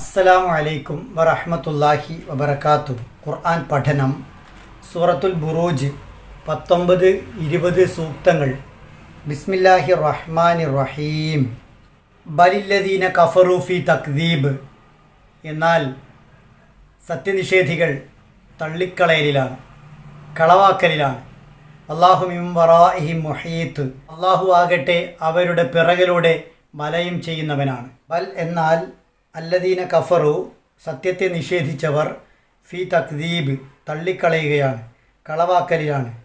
അസ്സലാമു അലൈക്കും വറഹമത്തല്ലാഹി വബർക്കാത്തു ഖുർആൻ പഠനം സൂറത്തുൽ ബുറൂജ് പത്തൊമ്പത് ഇരുപത് സൂക്തങ്ങൾ. ബിസ്മില്ലാഹി റഹ്മാൻ റഹീം. ബലില്ലദീന കഫറൂഫി തക്ദീബ്. എന്നാൽ സത്യനിഷേധികൾ തള്ളിക്കളയലിലാണ് കളവാക്കലിലാണ്. അള്ളാഹു മിം വറാഇഹിം മുഹീത്ത്. അള്ളാഹു ആകട്ടെ അവരുടെ പിറകിലൂടെ വലയം ചെയ്യുന്നവനാണ്. ബൽ എന്നാൽ അല്ലദീന കഫറു സത്യത്തെ നിഷേധിച്ചവർ ഫി തക്ദീബ് തള്ളിക്കളയുകയാണ് കളവാക്കലിലാണ്.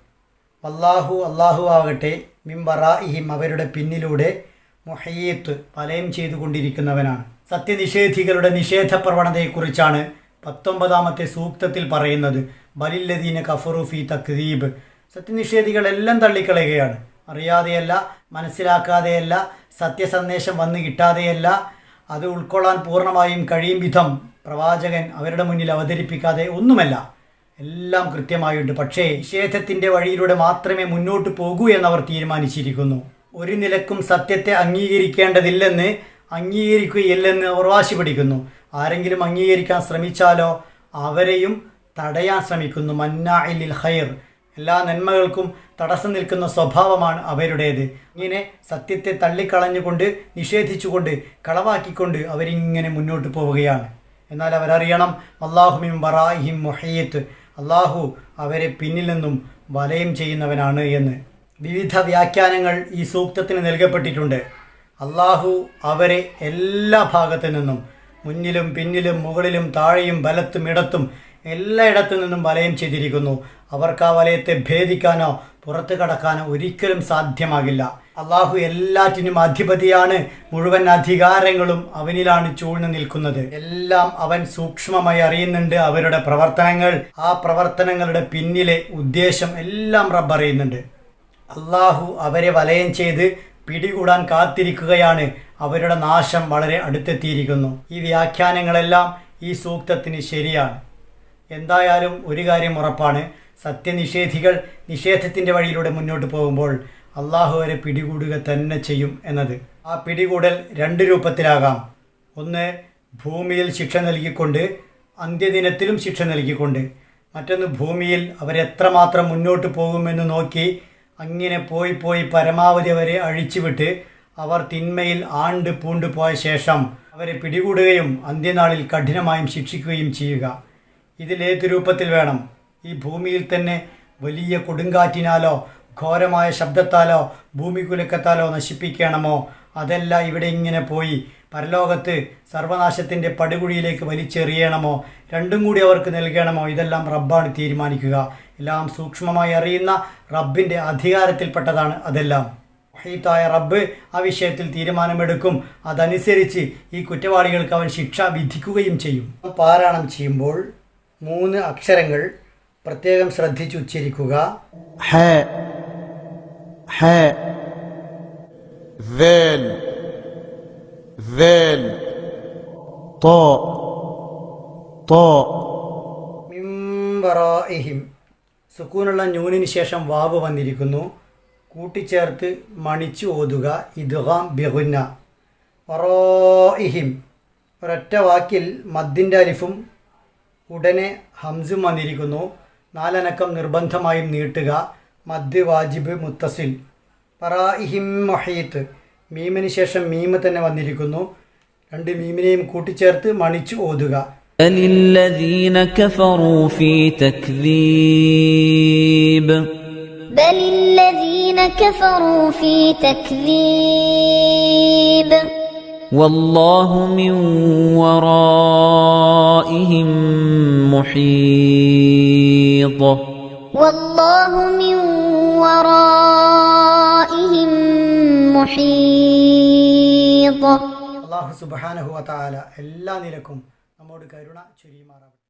അള്ളാഹു അള്ളാഹു ആകട്ടെ മിം വറാഇഹിം അവരുടെ പിന്നിലൂടെ മുഹയ്യത്ത് വലയം ചെയ്തുകൊണ്ടിരിക്കുന്നവനാണ്. സത്യനിഷേധികളുടെ നിഷേധ പ്രവണതയെക്കുറിച്ചാണ് പത്തൊമ്പതാമത്തെ സൂക്തത്തിൽ പറയുന്നത്. ബലില്ലദീന കഫറു ഫി തക്ദീബ്. സത്യനിഷേധികളെല്ലാം തള്ളിക്കളയുകയാണ്. അറിയാതെയല്ല മനസ്സിലാക്കാതെയല്ല സത്യസന്ദേശം വന്നു കിട്ടാതെയല്ല അത് ഉൾക്കൊള്ളാൻ പൂർണമായും കഴിയും വിധം പ്രവാചകൻ അവരുടെ മുന്നിൽ അവതരിപ്പിക്കാതെ ഒന്നുമല്ല. എല്ലാം കൃത്യമായുണ്ട്. പക്ഷേ നിഷേധത്തിന്റെ വഴിയിലൂടെ മാത്രമേ മുന്നോട്ട് പോകൂ എന്നവർ തീരുമാനിച്ചിരിക്കുന്നു. ഒരു നിലക്കും സത്യത്തെ അംഗീകരിക്കേണ്ടതില്ലെന്ന് അംഗീകരിക്കുകയില്ലെന്ന് അവർ വാശി പിടിക്കുന്നു ആരെങ്കിലും അംഗീകരിക്കാൻ ശ്രമിച്ചാലോ അവരെയും തടയാൻ ശ്രമിക്കുന്നു. മന്നാഇലിൽ ഖൈർ. എല്ലാ നന്മകൾക്കും തടസ്സം നിൽക്കുന്ന സ്വഭാവമാണ് അവരുടേത്. ഇങ്ങനെ സത്യത്തെ തള്ളിക്കളഞ്ഞുകൊണ്ട് നിഷേധിച്ചുകൊണ്ട് കളവാക്കിക്കൊണ്ട് അവരിങ്ങനെ മുന്നോട്ട് പോവുകയാണ്. എന്നാൽ അവരറിയണം അള്ളാഹുമിം വറാഹിം മൊഹയ്യത്ത് അള്ളാഹു അവരെ പിന്നിൽ നിന്നും വലയം ചെയ്യുന്നവനാണ് എന്ന്. വിവിധ വ്യാഖ്യാനങ്ങൾ ഈ സൂക്തത്തിന് നൽകപ്പെട്ടിട്ടുണ്ട്. അള്ളാഹു അവരെ എല്ലാ ഭാഗത്തു നിന്നും മുന്നിലും പിന്നിലും മുകളിലും താഴെയും ബലത്തും ഇടത്തും എല്ലായിടത്തു നിന്നും വലയം ചെയ്തിരിക്കുന്നു. അവർക്ക് ആ വലയത്തെ ഭേദിക്കാനോ പുറത്തു കടക്കാനോ ഒരിക്കലും സാധ്യമാകില്ല. അള്ളാഹു എല്ലാറ്റിനും അധിപതിയാണ്. മുഴുവൻ അധികാരങ്ങളും അവനിലാണ് ചൂഴ്ന്നു നിൽക്കുന്നത്. എല്ലാം അവൻ സൂക്ഷ്മമായി അറിയുന്നുണ്ട്. അവരുടെ പ്രവർത്തനങ്ങൾ ആ പ്രവർത്തനങ്ങളുടെ പിന്നിലെ ഉദ്ദേശം എല്ലാം റബ്ബ് അറിയുന്നുണ്ട്. അള്ളാഹു അവരെ വലയം ചെയ്ത് പിടികൂടാൻ കാത്തിരിക്കുകയാണ്. അവരുടെ നാശം വളരെ അടുത്തെത്തിയിരിക്കുന്നു. ഈ വ്യാഖ്യാനങ്ങളെല്ലാം ഈ സൂക്തത്തിന് ശരിയാണ്. എന്തായാലും ഒരു കാര്യം ഉറപ്പാണ്. സത്യനിഷേധികൾ നിഷേധത്തിന്റെ വഴിയിലൂടെ മുന്നോട്ട് പോകുമ്പോൾ അള്ളാഹു വരെ പിടികൂടുക തന്നെ ചെയ്യും എന്നത്. ആ പിടികൂടൽ രണ്ട് രൂപത്തിലാകാം. ഒന്ന് ഭൂമിയിൽ ശിക്ഷ നൽകിക്കൊണ്ട് അന്ത്യദിനത്തിലും ശിക്ഷ നൽകിക്കൊണ്ട്. മറ്റൊന്ന് ഭൂമിയിൽ അവരെത്രമാത്രം മുന്നോട്ട് പോകുമെന്ന് നോക്കി അങ്ങനെ പോയി പോയി പരമാവധി അവരെ അഴിച്ചുവിട്ട് അവർ തിന്മയിൽ ആണ്ട് പൂണ്ട് പോയ ശേഷം അവരെ പിടികൂടുകയും അന്ത്യനാളിൽ കഠിനമായും ശിക്ഷിക്കുകയും ചെയ്യുക. ഇതിലേത് രൂപത്തിൽ വേണം? ഈ ഭൂമിയിൽ തന്നെ വലിയ കൊടുങ്കാറ്റിനാലോ ഘോരമായ ശബ്ദത്താലോ ഭൂമികുലുക്കത്താലോ നശിപ്പിക്കണമോ? അതല്ല ഇവിടെ ഇങ്ങനെ പോയി പരലോകത്ത് സർവനാശത്തിന്റെ പടുകുഴിയിലേക്ക് വലിച്ചെറിയണമോ? രണ്ടും കൂടി അവർക്ക് നൽകണമോ? ഇതെല്ലാം റബ്ബാണ് തീരുമാനിക്കുക. എല്ലാം സൂക്ഷ്മമായി അറിയുന്ന റബ്ബിന്റെ അധികാരത്തിൽപ്പെട്ടതാണ് അതെല്ലാം. വഹീത്തായ റബ്ബ് ആ വിഷയത്തിൽ തീരുമാനമെടുക്കും. അതനുസരിച്ച് ഈ കുറ്റവാളികൾക്ക് അവൻ ശിക്ഷ വിധിക്കുകയും ചെയ്യും. പാരായണം ചെയ്യുമ്പോൾ മൂന്ന് അക്ഷരങ്ങൾ പ്രത്യേകം ശ്രദ്ധിച്ച് ഉച്ചരിക്കുക حاء حاء ذال ذال طاء طاء മിംവറായിഹിം സുക്കൂനുള്ള ന്യൂനിന് ശേഷം വാവ് വന്നിരിക്കുന്നു കൂട്ടിച്ചേർത്ത് മണിച്ചു ഓതുക ഇദ്ഗാം ബിഗുന്ന വറോയിഹിം ഒരൊറ്റ വാക്കിൽ മദ്ദിൻ്റെ അലിഫും ഉടനെ ഹംസും വന്നിരിക്കുന്നു നാലനക്കം നിർബന്ധമായും നീട്ടുക മദ് വാജിബ് മുത്തസിൽ പറായിഹിം മൊഹീത്ത് മീമിന് ശേഷം മീമ് തന്നെ വന്നിരിക്കുന്നു രണ്ട് മീമിനെയും കൂട്ടിച്ചേർത്ത് മണിച്ചു ഓതുക بل الذين كفروا في تكذيب بل الذين كفروا في تكذيب والله من ورائهم محيط والله من ورائهم محيط അള്ളാഹു സുബാനഹുവ താല എല്ലാ നിലക്കും നമ്മോട് കരുണ ചൊരിയുമാറാവട്ടെ